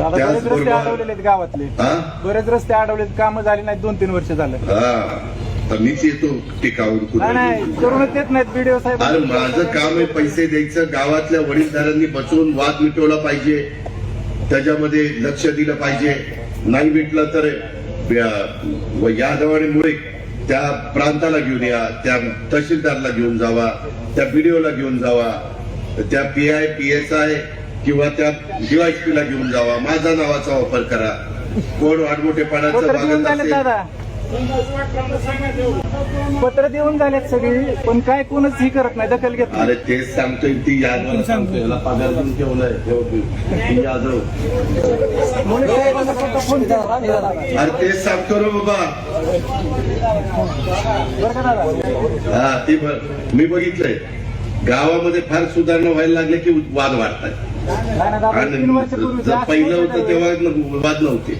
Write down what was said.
आता त्याच बरेच रस्ते बरोबर- अडवलेले आहेत गावातले. हा? बरेच रस्ते अडवलेत कामं झाली नाहीत दोन तीन वर्ष झालं. हा. मीच येतो टिकावर नाही नाही कुठे करूनच देत नाहीत बीडीओ साहेब. अरे माझं काम आहे पैसे द्यायचं. गावातल्या वडीलधारांनी बसवून वाद मिटवला पाहिजे. त्याच्यामध्ये लक्ष दिलं पाहिजे. नाही मिटलं तर या- व यादवाडीमुळे त्या प्रांताला घेऊन या त्या तहसीलदारला घेऊन जावा त्या बीडीओला घेऊन जावा त्या P I P S I किंवा त्या डीवायसपी ला घेऊन जावा. माझा नावाचा वापर करा. कोण वाटमोठेपणाचं पत्र देऊन वागत झालेत असेल पत्र देऊन झालेत सगळी पण काय कोणच ही करत नाही दखल घेत नाही. अरे तेच सांगतोय ती यादव सांगतोय? याला पगार देऊन ठेवलाय ठेव- ती यादव. अरे तेच सांगतो ना बाबा. बरं का दादा? हा ते मी बघितलंय. गावामध्ये फार सुधारणा व्हायला लागले की वाद वाढतात. पहिलं होतं तेव्हा वाद नव्हते.